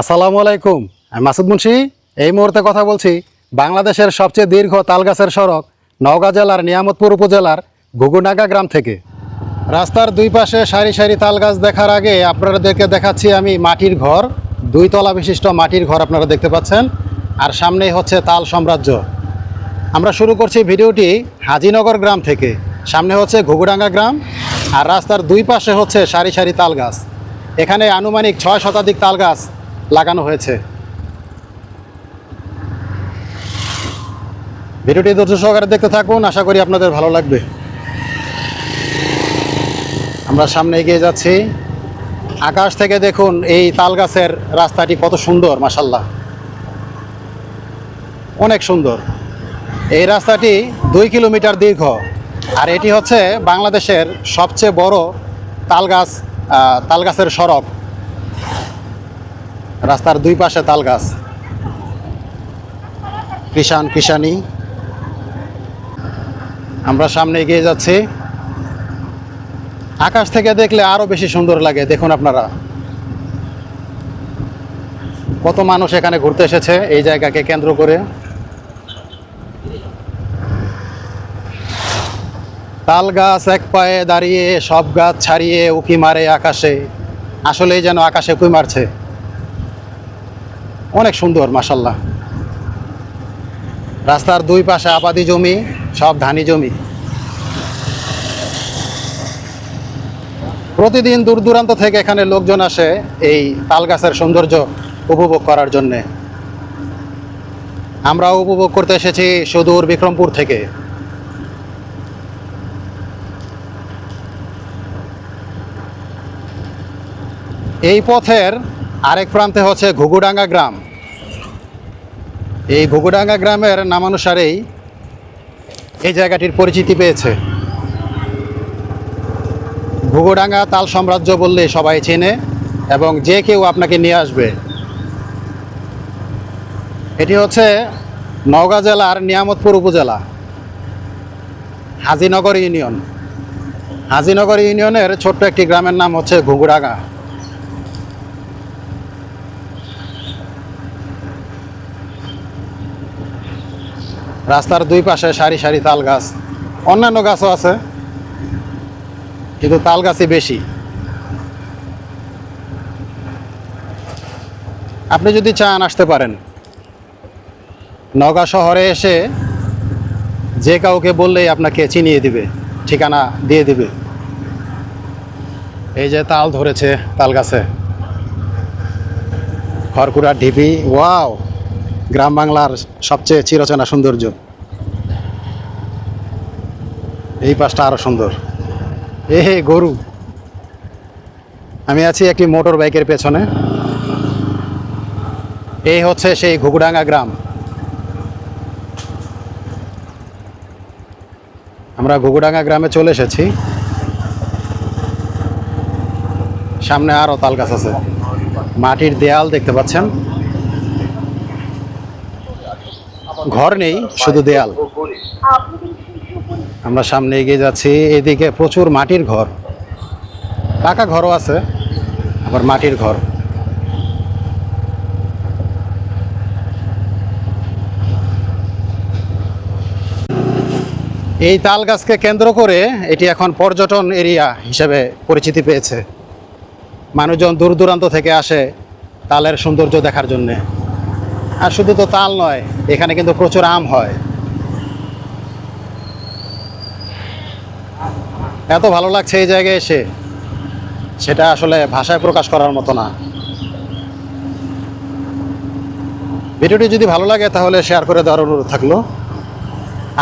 আসসালামু আলাইকুম, আমি মাসুদ মুন্সি। এই মুহূর্তে কথা বলছি বাংলাদেশের সবচেয়ে দীর্ঘ তালগাছের সড়ক, নওগাঁ জেলার নিয়ামতপুর উপজেলার ঘুগুনাগা গ্রাম থেকে। রাস্তার দুই পাশে সারি সারি তালগাছ দেখার আগে আপনাদেরকে দেখাচ্ছি আমি মাটির ঘর। দুই তলা বিশিষ্ট মাটির ঘর আপনারা দেখতে পাচ্ছেন। আর সামনেই হচ্ছে তাল সাম্রাজ্য। আমরা শুরু করছি ভিডিওটি হাজিনগর গ্রাম থেকে। সামনে হচ্ছে ঘুগুডাঙ্গা গ্রাম আর রাস্তার দুই পাশে হচ্ছে সারি সারি তাল গাছ এখানে আনুমানিক ছয় শতাধিক তাল গাছ লাগানো হয়েছে। ভিডিওটি ধৈর্য সহকারে দেখতে থাকুন, আশা করি আপনাদের ভালো লাগবে। আমরা সামনে এগিয়ে যাচ্ছি। আকাশ থেকে দেখুন এই তাল গাছের রাস্তাটি কত সুন্দর মাসাল্লাহ অনেক সুন্দর। এই রাস্তাটি দুই কিলোমিটার দীর্ঘ, আর এটি হচ্ছে বাংলাদেশের সবচেয়ে বড় তালগাছ তালগাছের সড়ক। রাস্তার দুই পাশে তাল গাছ। কিষান কিষানি আমরা সামনে এগিয়ে যাচ্ছি। আকাশ থেকে দেখলে আরও বেশি সুন্দর লাগে, দেখুন আপনারা। কত মানুষ এখানে ঘুরতে এসেছে এই জায়গাকে কেন্দ্র করে। তাল গাছ এক পায়ে দাঁড়িয়ে, সব গাছ ছাড়িয়ে উকি মারে আকাশে। আসলেই যেন আকাশে উকি মারছে। অনেক সুন্দর মাসাল্লাহ রাস্তার দুই পাশে আবাদি জমি, সব ধানি জমি। প্রতিদিন দূর দূরান্ত থেকে এখানে লোকজন আসে এই তাল গাছের সৌন্দর্য উপভোগ করার জন্যে। আমরাও উপভোগ করতে এসেছি সুদূর বিক্রমপুর থেকে। এই পথের আরেক প্রান্তে হচ্ছে ঘুঘুডাঙ্গা গ্রাম। এই ঘুঘুডাঙ্গা গ্রামের নামানুসারেই এই জায়গাটির পরিচিতি পেয়েছে। ঘুঘুডাঙ্গা তাল সাম্রাজ্য বললে সবাই চেনে এবং যে কেউ আপনাকে নিয়ে আসবে। এটি হচ্ছে নওগাঁ জেলার নিয়ামতপুর উপজেলা, হাজিনগর ইউনিয়ন। হাজিনগর ইউনিয়নের ছোট্ট একটি গ্রামের নাম হচ্ছে ঘুঘুডাঙ্গা। রাস্তার দুই পাশে সারি সারি তাল গাছ। অন্যান্য গাছও আছে, কিন্তু তাল গাছই বেশি। আপনি যদি চান আসতে পারেন। নগা শহরে এসে যে কাউকে বললেই আপনাকে চিনিয়ে দিবে, ঠিকানা দিয়ে দিবে। এই যে তাল ধরেছে তাল গাছে। খড়কুড়া ঢিপি ওয়াও! গ্রাম বাংলার সবচেয়ে চিরচেনা সৌন্দর্য। এই পাশটা আরও সুন্দর। এ হে গরু। আমি আছি একটি মোটর বাইকের পেছনে। এই হচ্ছে সেই ঘুঘুডাঙ্গা গ্রাম। আমরা ঘুঘুডাঙ্গা গ্রামে চলে এসেছি। সামনে আরও তালগাছ আছে। মাটির দেয়াল দেখতে পাচ্ছেন। ঘর নেই, শুধু দেয়াল। আমরা সামনে এগিয়ে যাচ্ছি, এদিকে প্রচুর মাটির ঘর। পাকা ঘরও আছে, আবার মাটির ঘর। এই তাল গাছকে কেন্দ্র করে এটি এখন পর্যটন এরিয়া হিসেবে পরিচিতি পেয়েছে। মানুষজন দূর দূরান্ত থেকে আসে তালের সৌন্দর্য দেখার জন্যে। আর শুধু তো তাল নয়, এখানে কিন্তু প্রচুর আম হয়। এত ভালো লাগছে এই জায়গায় এসে। সেটা আসলে ভাষায় প্রকাশ করার মতো না। ভিডিওটি যদি ভালো লাগে তাহলে শেয়ার করে দেওয়ার অনুরোধ থাকল।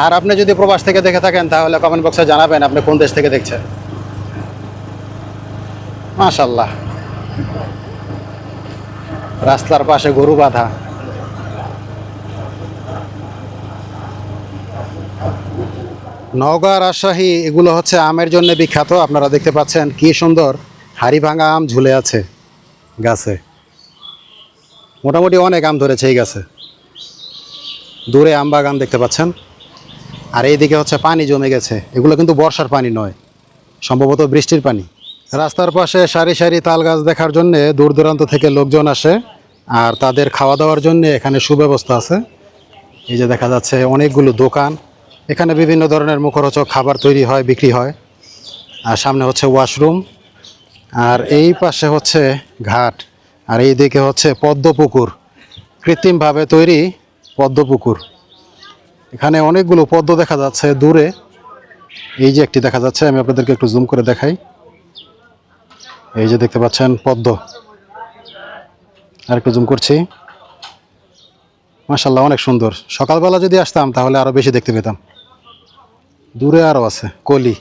আর আপনি যদি প্রবাস থেকে দেখে থাকেন, তাহলে কমেন্ট বক্সে জানাবেন আপনি কোন দেশ থেকে দেখছেন। মাশাল্লাহ রাস্তার পাশে গরু বাঁধা। নওগাঁ, রাজশাহী, এগুলো হচ্ছে আমের জন্য বিখ্যাত। আপনারা দেখতে পাচ্ছেন কি সুন্দর হাড়ি ভাঙা আম ঝুলে আছে গাছে। মোটামুটি অনেক আম ধরেছে এই গাছে। দূরে আম বাগান দেখতে পাচ্ছেন। আর এইদিকে হচ্ছে পানি জমে গেছে। এগুলো কিন্তু বর্ষার পানি নয়, সম্ভবত বৃষ্টির পানি। রাস্তার পাশে সারি সারি তাল গাছ দেখার জন্য দূর দূরান্ত থেকে লোকজন আসে আর তাদের খাওয়া দাওয়ার জন্য এখানে সুব্যবস্থা আছে। এই যে দেখা যাচ্ছে অনেকগুলো দোকান এখানে বিভিন্ন ধরনের মুখরোচক খাবার তৈরি হয়, বিক্রি হয়। আর সামনে হচ্ছে ওয়াশরুম। আর এই পাশে হচ্ছে ঘাট। আর এই দিকে হচ্ছে পদ্ম পুকুর কৃত্রিমভাবে তৈরি পদ্ম পুকুর এখানে অনেকগুলো পদ্ম দেখা যাচ্ছে দূরে। এই যে একটি দেখা যাচ্ছে, আমি আপনাদেরকে একটু জুম করে দেখাই। এই যে দেখতে পাচ্ছেন পদ্ম। আর একটু জুম করছি। মাসাল্লাহ অনেক সুন্দর। সকালবেলা যদি আসতাম, তাহলে আরও বেশি দেখতে পেতাম। দূরে আরও আছে কলি।